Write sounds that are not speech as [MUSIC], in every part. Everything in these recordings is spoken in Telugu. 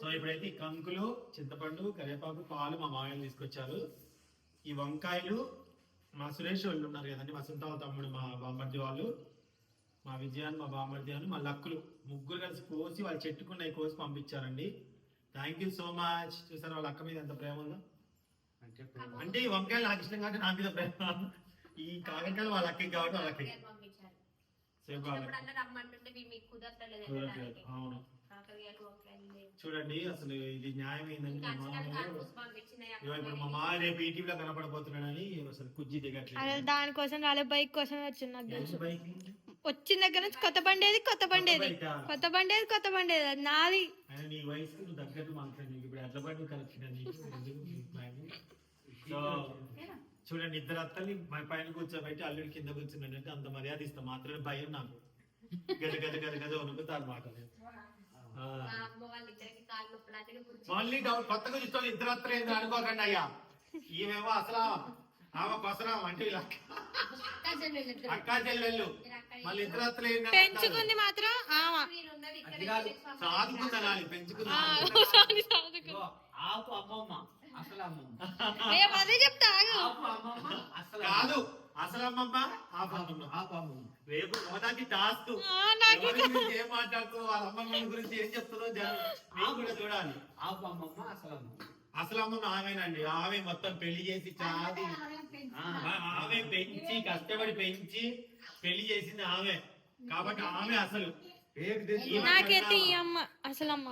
సో ఇప్పుడైతే ఈ కంకులు చింతపండు కరివేపాకు పాలు మా మామయ్య తీసుకొచ్చారు. ఈ వంకాయలు మా సురేష్ వాళ్ళు ఉన్నారు కదండి మా సొంత తమ్ముడు మా బామ్మర్ది వాళ్ళు. మా విజయాన్ని మా బామ్మర్ది అని మా లక్కులు. ముగ్గురు కలిసి కోసి వాళ్ళు చెట్టుకున్నాయి కోసి పంపించారండి. థ్యాంక్ యూ సో మచ్ చూసారు వాళ్ళ అక్క మీద ఎంత ప్రేమ ఉందో? అంటే ఈ వంకాయలు నాకు ఇష్టం కాబట్టి నా మీద ప్రేమ. ఈ కాకరకాయలు వాళ్ళ అక్కకి కాబట్టి వాళ్ళ అక్కకి. వాళ్ళకి. అవును. చూడండి అసలు ఇది న్యాయం ఏంటంటే ఇంకా మా అక్షరాలు మామయ్య కారపూస పంపించినాయి అక్క ఇగో ఇప్పుడు మా మామ రేపు ఈటీవీలో కనపడబోతున్నాడని అసలు కుజ్జి దిగట్లేదు. దానికోసం రాలే బైక్ కోసం వచ్చింది నాకు తెలుసు? వచ్చిన దగ్గర నుంచి కొత్త బండి ఏది? కొత్త బండి ఏది? బైకా? కొత్త బండి ఏది? కొత్త బండి ఏది? అది నాది. నీ వయసుకు తగ్గట్టు మాట్లాడు నీకు. ఇప్పుడు ఎట్ల పడి కరెక్ట్ సో చూడండి ఇద్దరు అత్తల్ని మా పైన కూర్చోబెట్టి అల్లుడి కింద కూర్చున్నాడంటే అంత మర్యాద ఇస్తాం. మాత్రమే భయం నాకు. గద గద గద గద వణుకుతారు మాట మా మళ్ళీ డౌట్ కొత్తగా చూస్తాను ఇద్దరు అత్తలు ఏంది అనుకోకండి అయ్యా. ఈమెమో అసలు ఆమె కొసరాం అంటే ఇలా. అక్క చెల్లెళ్ళు మళ్ళీ ఇద్దరు అత్తలు ఏంది పెంచుకుంది మాత్రం ఆమా. మీరు ఉన్నది ఇక్కడ అది కాదు. ఇక్కడ సాదుకుందనాలి పెంచుకుందా ఆపు అమ్మమ్మ. అసలు అమ్మమ్మ. అదే చెప్తా కాదు. అసలు అమ్మమ్మ ఆ పాపమ్మ. ఆపు అమ్మమ్మ రేపు మోదాకి టాస్క్. ఆ, ఏం మాట్లాడుతుందో వాళ్ళ అమ్మమ్మ గురించి ఏం చెప్తుందో మీరు కూడా చూడాలి. ఆపు అమ్మమ్మ అసలు అమ్మమ్మ అసలు అమ్మమ్మ ఆమెనండి. ఆమె మొత్తం పెళ్ళి చేసి చాది. ఆ- ఆమె పెంచి కష్టపడి పెంచి పెళ్ళి చేసింది ఆమె. కాబట్టి ఆమె అసలు. నాకైతే ఈ అమ్మ అసలు అమ్మ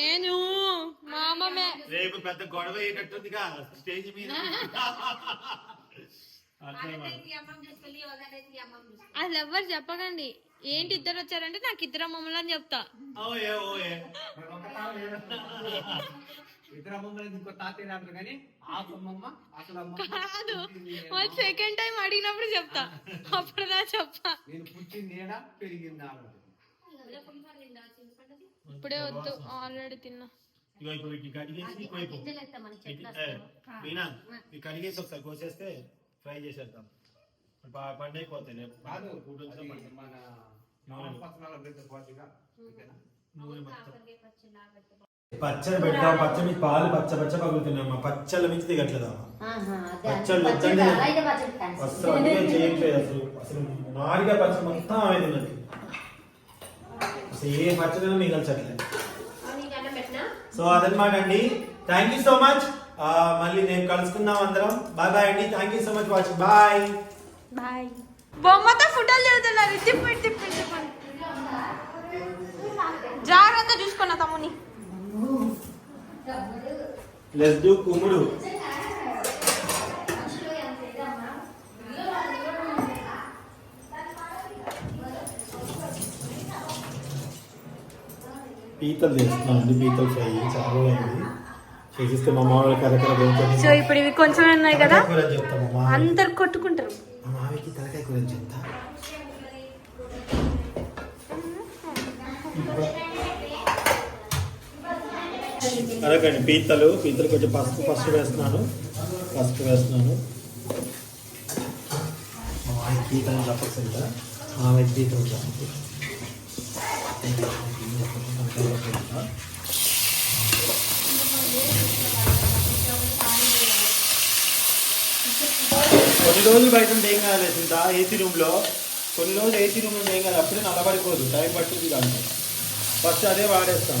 ఏను మా అమ్మమే రేపు పెద్ద గొడవ అయ్యేటట్టుందిగా స్టేజ్ మీద. [LAUGHS] అసలు ఎవ్వరు చెప్పకండి. ఏంటి ఇద్దరు వచ్చారంటే నాకు ఇద్దరు అమ్మమ్మలు అని చెప్తా. [LAUGHS] ఇద్దరు అమ్మమ్మలు ఇంకో తాతయ్య రాదు కానీ ఆపు అమ్మమ్మ అసలు అమ్మమ్మ కాదు? వాళ్ళు సెకండ్ టైం అడిగినప్పుడు చెప్తా అప్పుడుదా చెప్తా నేను పుట్టింది ఏడా పెరిగింది ఆవిడ? ఇప్పుడే వద్దు ఆల్రెడీ తిన్నా ఇగో ఇప్పుడు వీటిని కడిగేసి అది కోయిపు గింజలు ఎత్తాం మన చెట్లు ఏ, వస్తాయి. మీనా ఇవి కడిగేసి ఒకసారి కోసేస్తే ఫ్రై చేసేద్దాం ప- పండైపోతాయి రేపు కాదు కూతురు అది పట్టు. మన అవును. మామూలు పచ్చనాల పెద్ద పాటిగా ఓకేనా? నూనె మొత్తం కాకరకాయ పచ్చడి నానబెట్టుకో. పచ్చడి పాలు పచ్చ పచ్చ పగులుతున్నాయమ్మా పచ్చళ్ళ మించి దిగట్లేదమ్మా. పచ్చళ్ళు వద్దండి. అసలు అందుకే చేయట్లేదు అసలు. అసలు మారిగా పచ్చడి మొత్తం ఆమె తిన్నది. అసలు ఏ పచ్చడి మిగల్చట్లేదు? సో అదనమాట అండి థ్యాంక్ యూ సో మచ్ మళ్ళీ నేను కలుసుకుందాం అందరం. బాయ్ బాయ్ అండి. Thank you so much watching bye bye బొమ్మతో ఫోటోలు తిరుగుతున్నారు. తిప్పండి తిప్పండి తిప్పండి జాగ్రత్త చూసుకున్నా తమ్ముని. లెస్ డూ కుమ్ముడు పీతలు చేస్తున్నాను అండి పీతలు ఫ్రై. చాలా అయింది చేసిస్తే మా మామూలు కరకర సో ఇప్పుడు ఇవి కొంచెం ఉన్నాయి కదా? అందరు కొట్టుకుంటారు. మా మామకి తలకాయ కూర చెప్తా. అరగండి పీతలు పీతలు కొంచెం పసుపు పసుపు వేస్తున్నాను. పసుపు వేస్తున్నాను. పీతలు తప్పకుండా మా పీతలు తప్పకుండా కొన్ని రోజులు బయట ఉంటే ఏం కాదు సింత ఏసీ రూమ్లో కొన్ని రోజులు ఏసీ రూమ్లో ఏం కాదు అప్పుడే నల్లబడిపోదు. టైం పట్టుద్ది కానీ ఫస్ట్ అదే వాడేస్తాం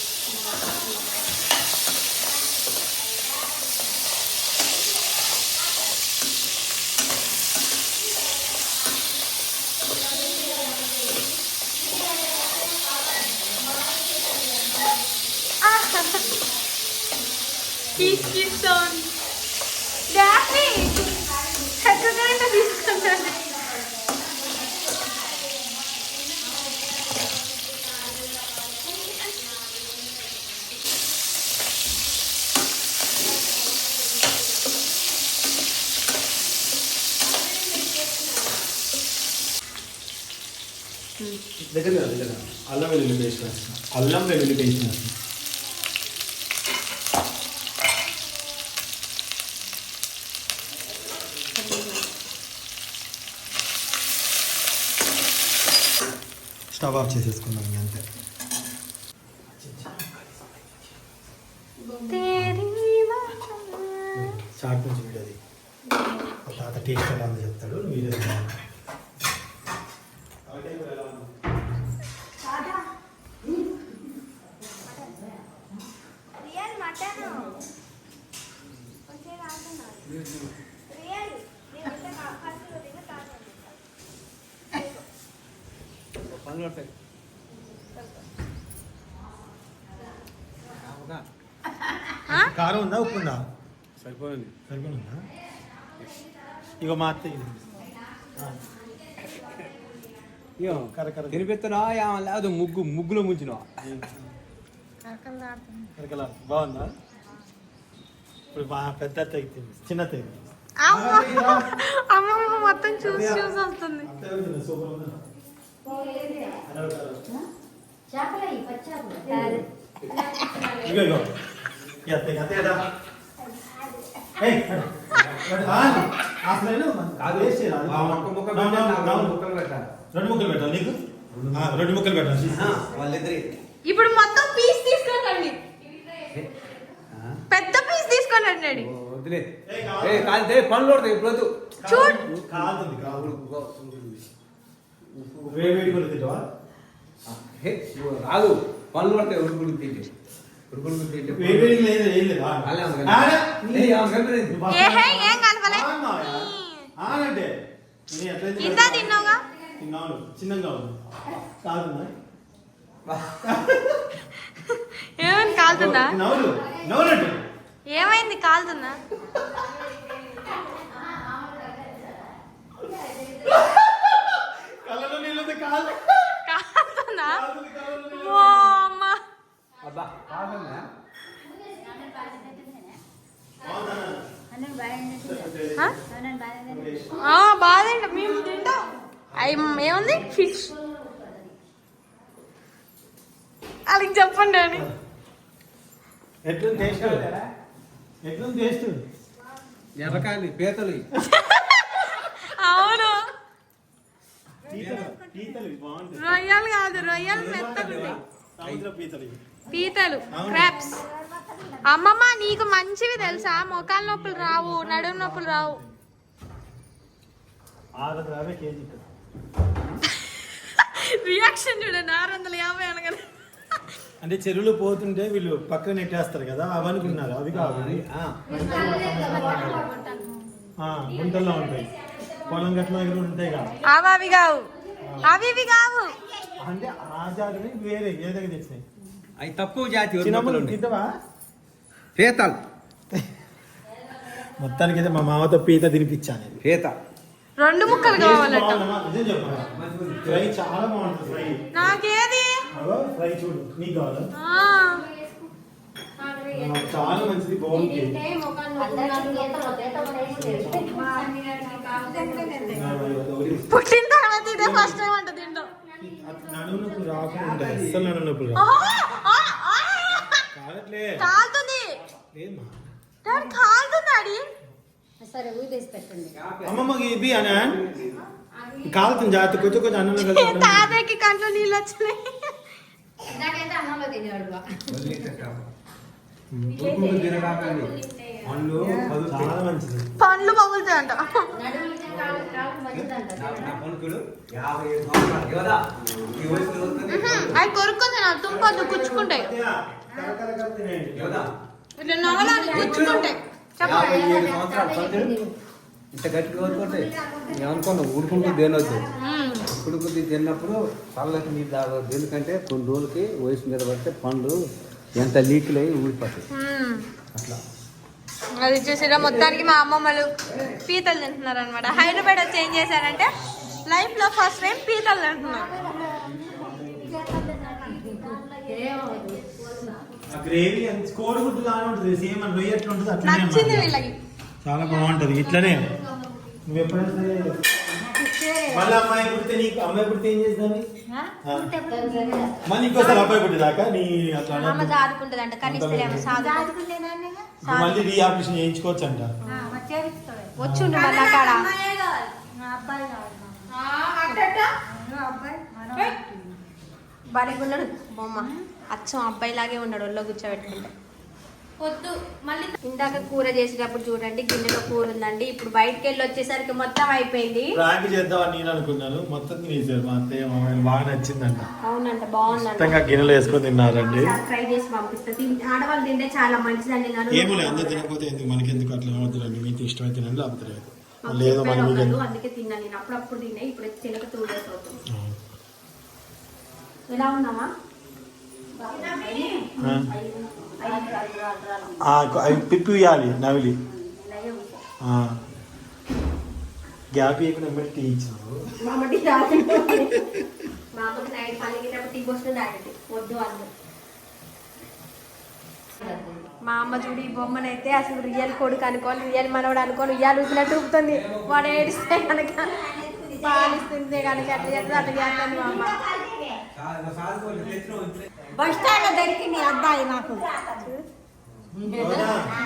비스킷손 나비 자꾸 가있다 비스킷손 나비 దగ్గర దగ్గర అల్లం వెల్లుల్లి పేస్ట్ అల్లం వెల్లుల్లి పేస్ట్ స్టవ్ ఆఫ్ చేసేసుకున్నాం ఇంక అంతే చాట్ నుంచి వీడియో అది మా తాత టేస్ట్ ఎలా ఉందో చెప్తాడు వీడియో తీయాలి. రియల్ మటన్ కొంచెం రాస్తున్నారు రియల్ నేను ఫస్ట్ తిన్న తాను కారం ఉందా ఉప్పు ఉందా? సరిపోయింది. సరిపోయి ఉందా ఇగో మా అత్త ఏమన్నా లేదు ముగ్గు ముగ్గులో ముంచినావా? కరకలా బాగుందా? ఇప్పుడు మా పెద్ద అత్త ఎక్కింది చిన్న అత్త ఎక్కింది. అమ్మమ్మ మొత్తం చూసి చూసి వస్తుంది. అత్త ఎవరు సూపర్ రెండు ముక్కలు పెట్టాలి రెండు ముక్కలు పెట్టాలి నీకు ఆ, రెండు ముక్కలు పెట్టాలి వాళ్ళిద్దరి ఇప్పుడు మొత్తం పీస్ తీసుకోనండి ఆ? పెద్ద పీస్ వదిలే ఏయ్, కాదు. పనులు ఇప్పుడు చూడు. కాదు వేడి వేడి కూడా తింటావా రాదు. పనులు పడతాయి ఉడుకుడు తింటే. ఉడుకుడు తింటే వేడి లేదు ఏం లేదు ఎట్లయితే ఇందా తిన్నావుగా? తిన్నాను. చిన్నగా ఉంది. కాదున్నా ఏమైంది కాలుతుందా? ఏమైంది కాలుతుందా కళ్ళలో నీళ్ళతో కాదు కాలుతుందా కాలుతుంది, కళ్ళలో నీళ్ళు. ఓ అమ్మ అబ్బా కాదన్నా ఆ? ఆ, బాగా తింటా మేము తింటాం అవి ఏముంది ఫిష్ వాళ్ళకి చెప్పండి అని ఎట్లుంది టేస్ట్ ఎట్లుంది టేస్ట్ ఎర్రకాయలు పీతలు. అవును. రొయ్యలు కాదు రొయ్యలు పీతలు క్రాప్స్ అమ్మమ్మ నీకు మంచివి తెలుసా? మోకాలు నొప్పులు రావు నడుము నొప్పులు రావు. రియాక్షన్ చూడండి ఆరు వందల యాభై అనగానే. అంటే చెరువులు పోతుంటే వీళ్ళు పక్కన నెట్టేస్తారు కదా అవి అనుకున్నారు అవి కాదు. ఆ, ఆ, గుంటల్లో ఉంటాయి. పొలం గట్ల దగ్గర ఉంటాయి కదా. అవి అవి కావు. అవి కావు. అంటే ఆ జాతిని వేరే ఏ దగ్గర తెచ్చినాయి. అవి తక్కువ జాతి. తింటావా పీతలు మొత్తానికి అయితే మా మామతో పీత తినిపించాను. పీత రెండు ముక్కలు కావాలంట. చాలా బాగుంటుంది ఫ్రై చూడు నీకు కావాలా ఆ, ఆ, చాలా మంచిది ఒకటి పుట్టిన తర్వాత ఇదే ఫస్ట్ టైం అంట తింటాం. రాకుండా అస్సలు. కాదట్లే. కాలుతుంది లేదమ్మా. డాడీ కాలుతుంది డాడీ సరే ఊదేసి పెట్టండి. అమ్మమ్మకి ఇది అనా? కాలుతుంది జాగ్రత్త. కొంచెం కొంచెం అన్నంలో కలిపి తాతయ్యకి కంట్లో నీళ్ళు వచ్చినాయి. ఇందాకైతే అన్నంలో తినేవాడు పండ్లు కదులుతాయి. చాలా మంచిది. పండ్లు పగులుతాయంట. అవి కొరుక్కుంది నా తుంపొద్దు గుచ్చుకుంటాయి. ఇట్లా నవలాలి గుచ్చుకుంటాయి. చెప్పండి ఇంత గట్టిగా వదులుకుంటాయి నేను అనుకున్నా ఊరుకుంటూ తినొద్దు ఉడుకుది తిన్నప్పుడు చల్లటి నీళ్ళు తాగొద్దు. ఎందుకంటే కొన్ని రోజులకి వయసు మీద పడితే పండ్లు ఎంత లీకులు అయ్యి ఊడిపోతాయి. అట్లా. అది చూసిరా మొత్తానికి మా అమ్మమ్మలు పీతలు తింటున్నారు అనమాట హైదరాబాద్ వచ్చి ఏం చేశారంటే లైఫ్లో ఫస్ట్ టైం పీతలు తింటున్నారు. నచ్చింది. వీళ్ళకి. చాలా బాగుంటది. ఇట్లనే. నువ్వు ఎప్పుడైతే మళ్ళీ అమ్మాయి పుడితే నీకు అమ్మాయి పుడితే ఏం మళ్ళీ ఇంకోసారి అబ్బాయి పుట్టిదాకా నీ అట్లా అమ్మ మళ్ళీ రీ ఆపరేషన్ చేయించుకోవచ్చు అంట మళ్ళీ అక్కడ. బొమ్మ. అచ్చం అబ్బాయి లాగే ఉన్నాడు ఒళ్ళో కూర్చోబెట్టుకుంటే. వద్దు మళ్ళీ ఇందాక కూర చేసేటప్పుడు చూడండి గిన్నెలో కూర ఉందండి. ఇప్పుడు బయటకు వెళ్ళి వచ్చేసరికి మొత్తం అయిపోయింది. ప్రాంక్ చేద్దామని నేను అనుకున్నాను. మొత్తం తినేసారు మా అత్తయ్య మామయ్య బాగా నచ్చిందంట. అవునంట బాగుందంట. మొత్తంగా గిన్నెలో వేసుకొని తిన్నారండి. ట్రై చేసి పంపిస్తా. తిన్- ఆడవాళ్ళు తింటే చాలా మంచిదండి నన్ను ఏమో లేదు అందరు తినకపోతే ఎందుకు? మనకి ఎందుకు అట్లా ఏమవుతుందండి మీకు ఇష్టమైతే తినండి లేకపోతే లేదు. మాకు లేదు మీకు ఎందుకు అందుకే తిన్నాను నేను. అప్పుడప్పుడు తిన్నా ఇప్పుడు తినక టూ డేస్ అవుతుంది. ఎలా ఉన్నామా ఆ, అవి పిప్పి ఇవ్వాలి నవిలి. గ్యాప్ ఇవ్వకుండా ఎమ్మటి టీ ఇచ్చినావు. మా అమ్మ చూడు ఈ బొమ్మనైతే అసలు రియల్ కొడుకు అనుకోని రియల్ మనవడు అనుకోని. ఉయ్యాలు ఊపినట్టు ఊపుతుంది. వాడు ఏడిస్తే కనుక పాలిస్తుంది కనుక అట్లా చేస్తుంది అట్లా చేస్తుంది మా అమ్మ. బస్ స్టాండ్ దొరికింది అబ్బాయి నాకు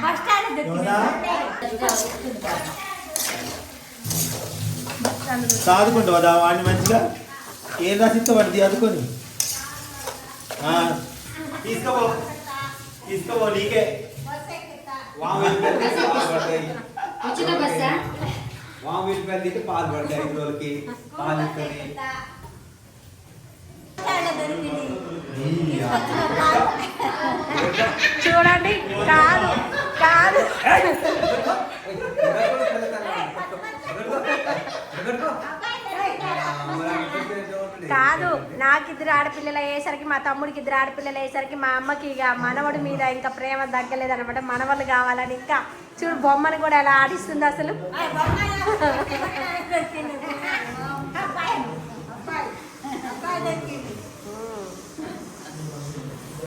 బస్ స్టాండ్ దొరికింది. సాదుకుంటా వదా వాడిని మంచిగా? ఏం రాసిస్తే వాడిది చదువుకొని. ఆ, తీసుకోపో. తీసుకోపో నీకే. వాము వెళ్ళిపోయి పాలు పడతాయి వచ్చిన బస్సా వాము వెళ్ళిపోయి తింటే పాలు పడతాయి ఐదు రోజులకి పాలు ఇస్తుంది చూడండి కాదు కాదు కాదు నాకు ఇద్దరు ఆడపిల్లలు అయ్యేసరికి మా తమ్ముడికి ఇద్దరు ఆడపిల్లలు అయ్యేసరికి మా అమ్మకి ఇక మనవడి మీద ఇంకా ప్రేమ తగ్గలేదు అనమాట మనవళ్ళు కావాలని ఇంకా చూడు బొమ్మను కూడా ఎలా ఆడిస్తుంది అసలు అబ్బాయి